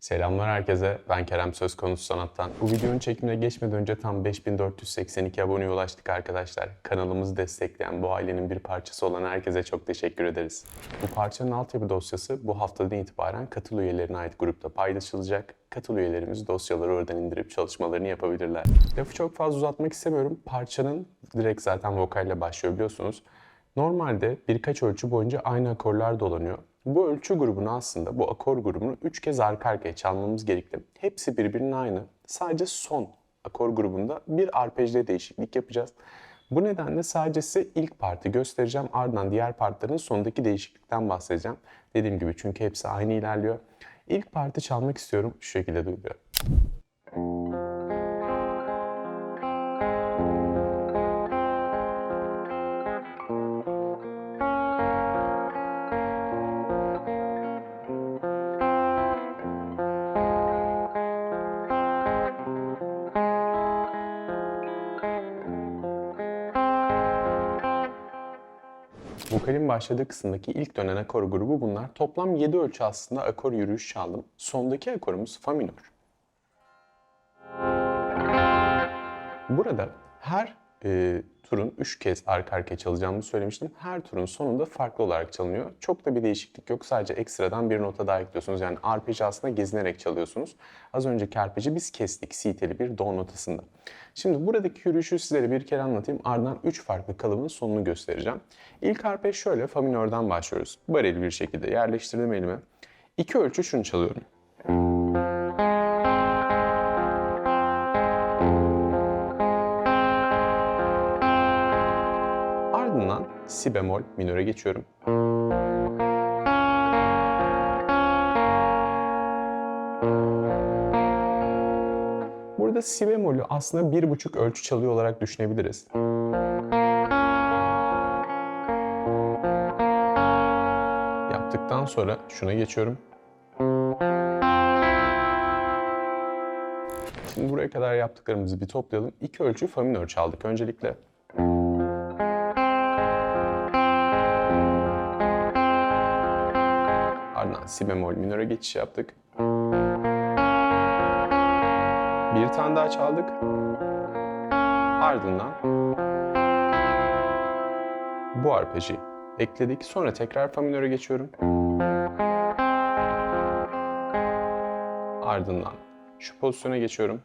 Selamlar herkese. Ben Kerem Söz Konusu Sanat'tan. Bu videonun çekimine geçmeden önce tam 5482 aboneye ulaştık arkadaşlar. Kanalımızı destekleyen bu ailenin bir parçası olan herkese çok teşekkür ederiz. Bu parçanın altyapı dosyası bu haftadan itibaren katıl üyelerine ait grupta paylaşılacak. Katıl üyelerimiz dosyaları oradan indirip çalışmalarını yapabilirler. Lafı çok fazla uzatmak istemiyorum. Parçanın direkt zaten vokalle başlıyor biliyorsunuz. Normalde birkaç ölçü boyunca aynı akorlar dolanıyor. Bu ölçü grubunu aslında, bu akor grubunu 3 kez arka arkaya çalmamız gerekli. Hepsi birbirinin aynı. Sadece son akor grubunda bir arpejde değişiklik yapacağız. Bu nedenle sadece size ilk parti göstereceğim. Ardından diğer partların sonundaki değişiklikten bahsedeceğim. Dediğim gibi çünkü hepsi aynı ilerliyor. İlk parti çalmak istiyorum. Şu şekilde duyuluyor. Vokalin başladığı kısımdaki ilk dönen akor grubu bunlar. Toplam 7 ölçü aslında akor yürüyüş çaldım. Sondaki akorumuz fa minör. Burada her e, turun 3 kez arka arkaya çalacağımı söylemiştim. Her turun sonunda farklı olarak çalınıyor. Çok da bir değişiklik yok. Sadece ekstradan bir nota daha ekliyorsunuz. Yani arpeji aslında gezinerek çalıyorsunuz. Az önceki arpeji biz kestik. Si teli bir do notasında. Şimdi buradaki yürüyüşü sizlere bir kere anlatayım. Ardından 3 farklı kalıbın sonunu göstereceğim. İlk arpej şöyle. Fa minörden başlıyoruz. Bareli bir şekilde yerleştirdim elime. İki ölçü şunu çalıyorum. Si bemol minöre geçiyorum. Burada si bemolü aslında bir buçuk ölçü çalıyor olarak düşünebiliriz. Yaptıktan sonra şuna geçiyorum. Şimdi buraya kadar yaptıklarımızı bir toplayalım. İki ölçü fa minör çaldık öncelikle. Si bemol minöre geçiş yaptık. Bir tane daha çaldık. Ardından bu arpeji ekledik. Sonra tekrar fa minöre geçiyorum. Ardından şu pozisyona geçiyorum.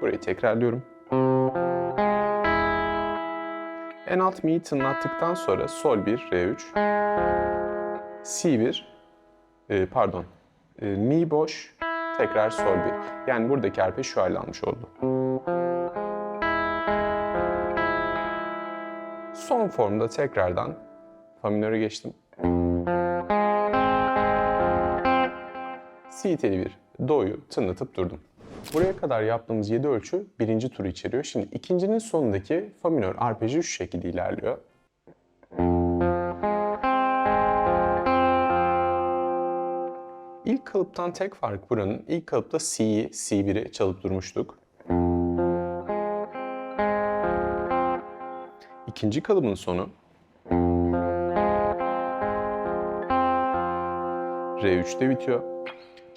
Burayı tekrarlıyorum. En alt mi'yi tınlattıktan sonra sol 1, re 3, si 1, e, pardon, e, mi boş, tekrar sol 1. Yani buradaki arpej şu hale almış oldu. Son formda tekrardan fa minöre geçtim. Si teli bir do'yu tınlatıp durdum. Buraya kadar yaptığımız 7 ölçü birinci turu içeriyor. Şimdi ikincinin sonundaki fa minör arpeji şu şekilde ilerliyor. İlk kalıptan tek fark buranın. İlk kalıpta C'yi, C1'i çalıp durmuştuk. İkinci kalıbın sonu R3'te bitiyor.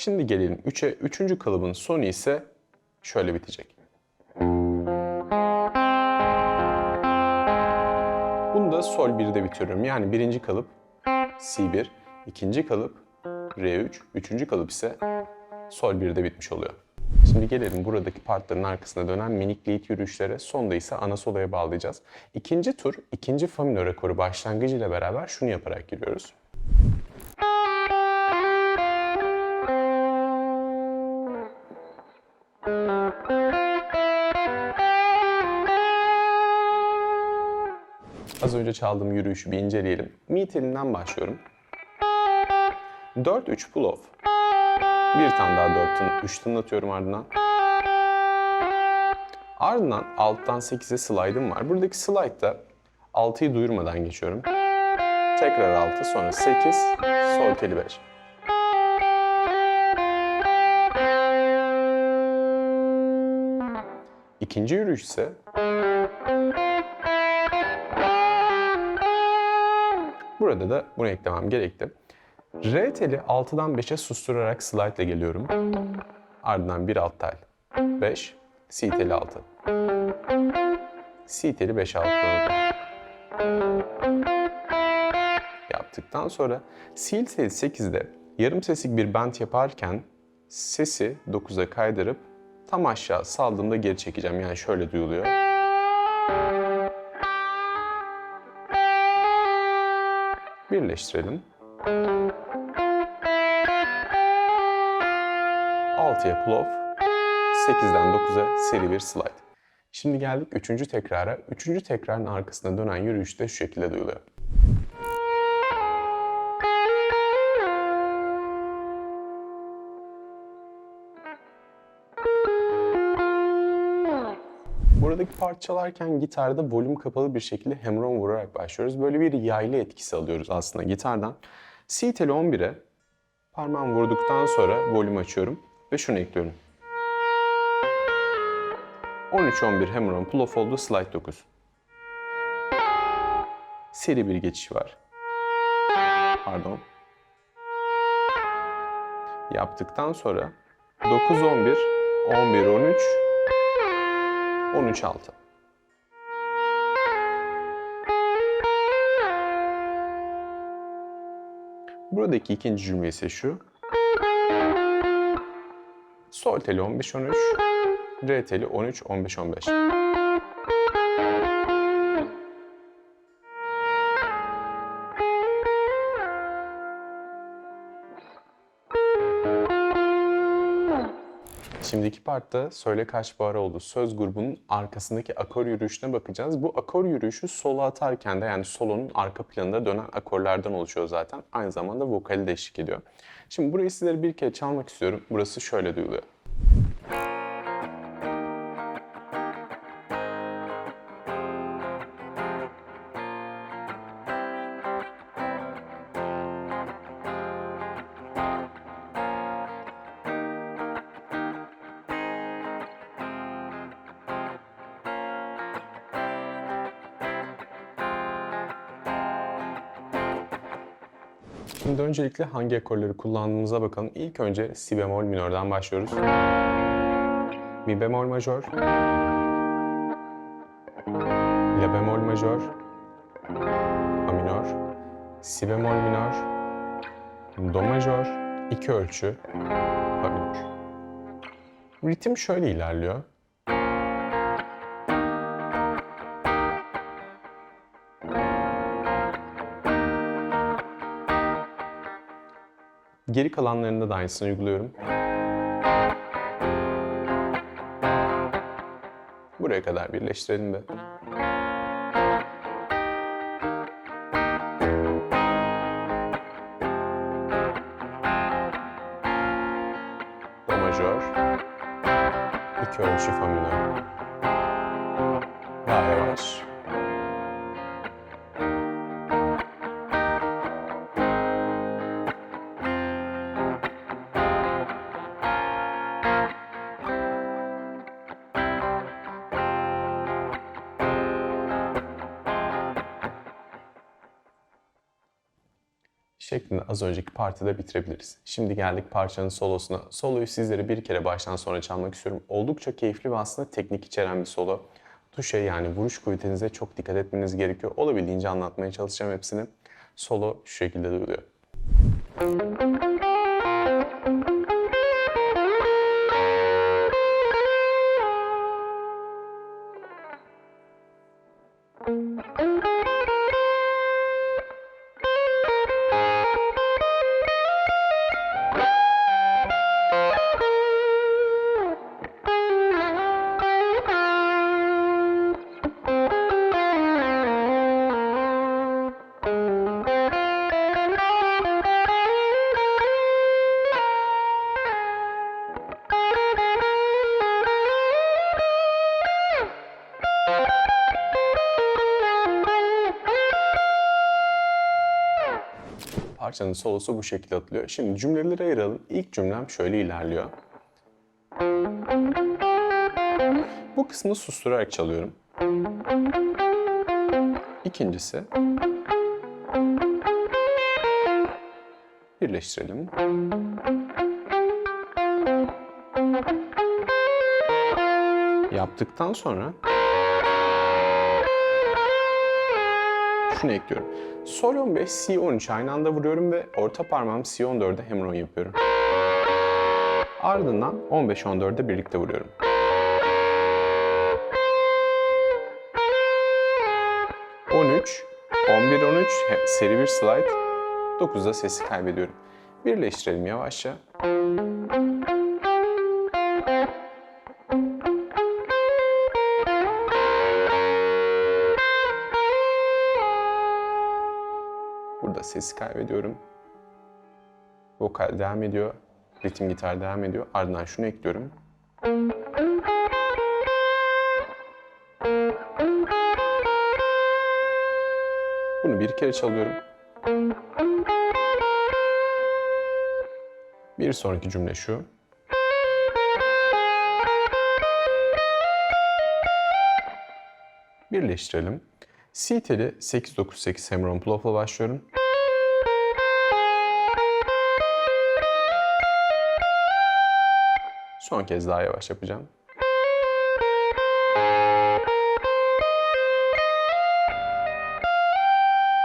Şimdi gelelim 3'e. Üçüncü kalıbın sonu ise şöyle bitecek. Bunu da sol 1'de bitiriyorum. Yani birinci kalıp C1, ikinci kalıp R3, üçüncü kalıp ise sol 1'de bitmiş oluyor. Şimdi gelelim buradaki partların arkasına dönen minik lead yürüyüşlere. Sonda ise ana soloya bağlayacağız. İkinci tur, ikinci fa minör akoru başlangıcı ile beraber şunu yaparak giriyoruz. Önce çaldığım yürüyüşü bir inceleyelim. Mi telinden başlıyorum. 4-3 pull off. Bir tane daha 4 tın, 3 tınlatıyorum ardından. Ardından alttan 8'e slide'ım var. Buradaki slide'da 6'yı duyurmadan geçiyorum. Tekrar 6, sonra 8, sol teli 5. İkinci yürüyüş ise Burada da bunu eklemem gerekti. Re teli 6'dan 5'e susturarak slide ile geliyorum. Ardından bir alt tel 5, si teli 6. Si teli 5 6 yaptıktan sonra sil teli 8'de yarım seslik bir bend yaparken sesi 9'a kaydırıp tam aşağı saldığımda geri çekeceğim. Yani şöyle duyuluyor. Birleştirelim. 6'ya pull off, 8'den 9'a seri bir slide. Şimdi geldik üçüncü tekrara. Üçüncü tekrarın arkasına dönen yürüyüş de şu şekilde duyuluyor. Buradaki parçalarken gitarda volüm kapalı bir şekilde hammer-on vurarak başlıyoruz. Böyle bir yaylı etkisi alıyoruz aslında gitardan. C teli 11'e parmağım vurduktan sonra volüm açıyorum ve şunu ekliyorum. 13-11 hammer-on pull off oldu slide 9. Seri bir geçiş var. Pardon. Yaptıktan sonra 9-11, 11-13, 13-6. Buradaki ikinci cümle ise şu. Sol teli 15-13, re teli 13-15-15. Şimdiki partta Söyle Kaç Bahar oldu söz grubunun arkasındaki akor yürüyüşüne bakacağız. Bu akor yürüyüşü solo atarken de yani solonun arka planında dönen akorlardan oluşuyor zaten. Aynı zamanda vokali de eşlik ediyor. Şimdi burayı sizlere bir kere çalmak istiyorum. Burası şöyle duyuluyor. Şimdi öncelikle hangi akorları kullandığımıza bakalım. İlk önce si bemol minörden başlıyoruz. Mi bemol majör, la bemol majör, fa minör, si bemol minör, do majör, iki ölçü, fa minör. Ritim şöyle ilerliyor. Geri kalanlarında da aynısını uyguluyorum. Buraya kadar birleştirelim de. Şeklinde az önceki partide bitirebiliriz. Şimdi geldik parçanın solosuna. Soloyu sizlere bir kere baştan sona çalmak istiyorum. Oldukça keyifli ve aslında teknik içeren bir solo. Tuşe yani vuruş kuvvetinize çok dikkat etmeniz gerekiyor. Olabildiğince anlatmaya çalışacağım hepsini. Solo şu şekilde duyuluyor. Parçanın solosu bu şekilde atılıyor. Şimdi cümleleri ayıralım. İlk cümlem şöyle ilerliyor. Bu kısmı susturarak çalıyorum. İkincisi Birleştirelim. Yaptıktan sonra şunu ekliyorum. Sol 15, Si 13 aynı anda vuruyorum ve orta parmağım Si 14'e hemron yapıyorum. Ardından 15-14'e birlikte vuruyorum. ...13, 11-13 seri bir slide, 9'da sesi kaybediyorum. Birleştirelim yavaşça. Sesi kaybediyorum. Vokal devam ediyor. Ritim gitar devam ediyor. Ardından şunu ekliyorum. Bunu bir kere çalıyorum. Bir sonraki cümle şu. Birleştirelim. Si teli 8-9-8 Hemron Ploff'la başlıyorum. Son kez daha yavaş yapacağım.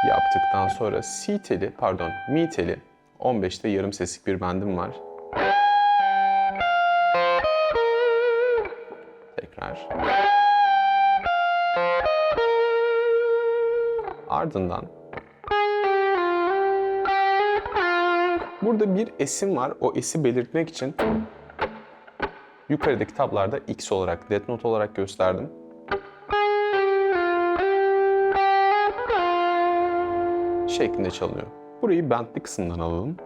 Yaptıktan sonra si teli, pardon mi teli 15'te yarım seslik bir bendim var. Tekrar. Ardından burada bir esim var. O esi belirtmek için yukarıdaki tablarda X olarak, dead note olarak gösterdim. Şeklinde çalınıyor. Burayı bentli kısımdan alalım.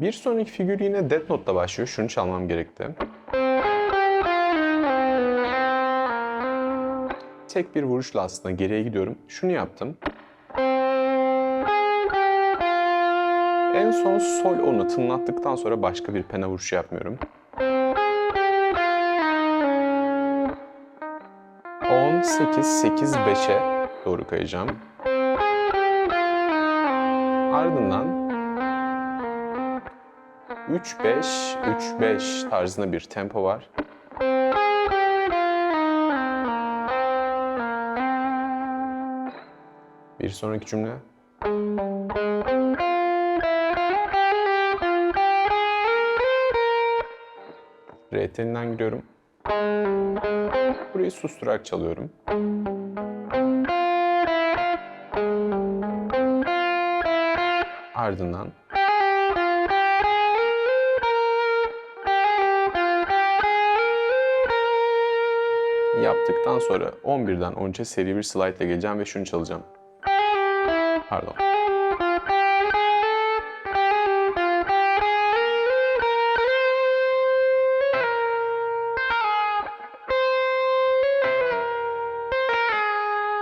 Bir sonraki figür yine dead note'da başlıyor. Şunu çalmam gerekti. Tek bir vuruşla aslında geriye gidiyorum. Şunu yaptım. En son sol onu tınlattıktan sonra başka bir pena vuruşu yapmıyorum. 10, 8, 8, 5'e doğru kayacağım. Ardından 3, 5, 3, 5 tarzında bir tempo var. Bir sonraki cümle. Re telinden giriyorum. Burayı susturarak çalıyorum. Ardından yaptıktan sonra 11'den 13'e seri bir slide ile geleceğim ve şunu çalacağım. Pardon.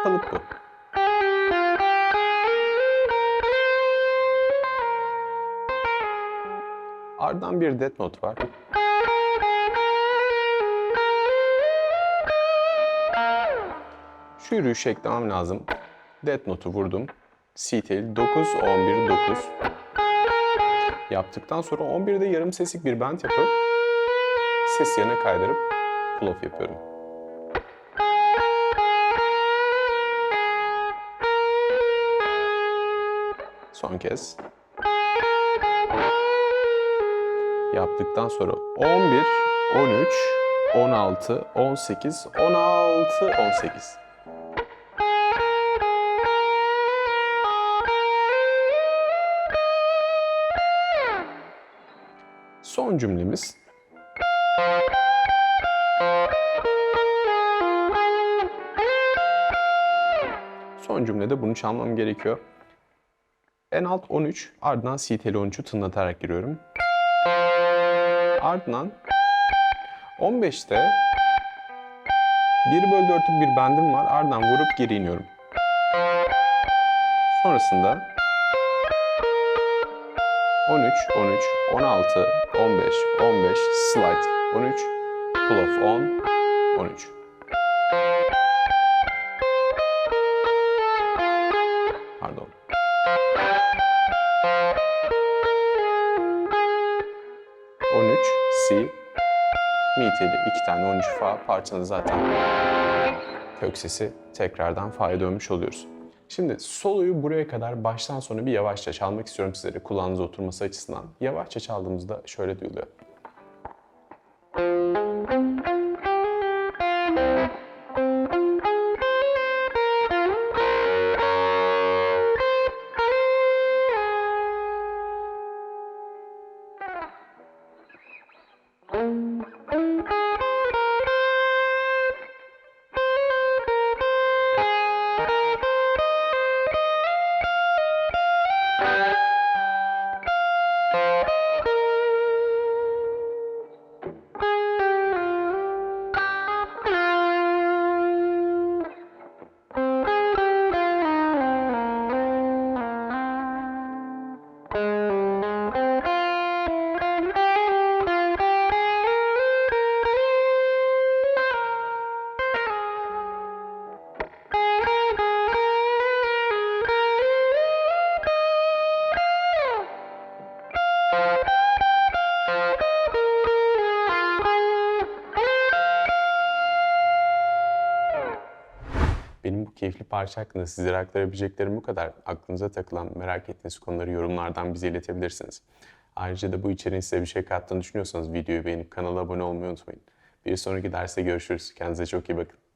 Kalıp bu. Ardından bir dead note var. Şu yürüyüşü eklemem lazım. Dead note'u vurdum. C tel 9, 11, 9. Yaptıktan sonra 11'de yarım seslik bir bend yapıp ses yerine kaydırıp pull off yapıyorum. Son kez. Yaptıktan sonra 11, 13, 16, 18, 16, 18. Son cümlemiz. Son cümlede bunu çalmam gerekiyor. En alt 13, ardından C teli 13'ü tınlatarak giriyorum. Ardından 15'te 1 bölü 4'lük bir bendim var. Ardından vurup geri iniyorum. Sonrasında 13, 13, 16, 15, 15, slide, 13, pull off 10, 13. Pardon. On üç, si, mi teli, iki tane 13 fa parçanın zaten kök sesi tekrardan fa'ya dönmüş oluyoruz. Şimdi soloyu buraya kadar baştan sona bir yavaşça çalmak istiyorum sizlere kulağınıza oturması açısından. Yavaşça çaldığımızda şöyle duyuluyor. Parça hakkında sizlere aktarabileceklerim bu kadar. Aklınıza takılan, merak ettiğiniz konuları yorumlardan bize iletebilirsiniz. Ayrıca da bu içeriğin size bir şey kattığını düşünüyorsanız videoyu beğenip kanala abone olmayı unutmayın. Bir sonraki derste görüşürüz. Kendinize çok iyi bakın.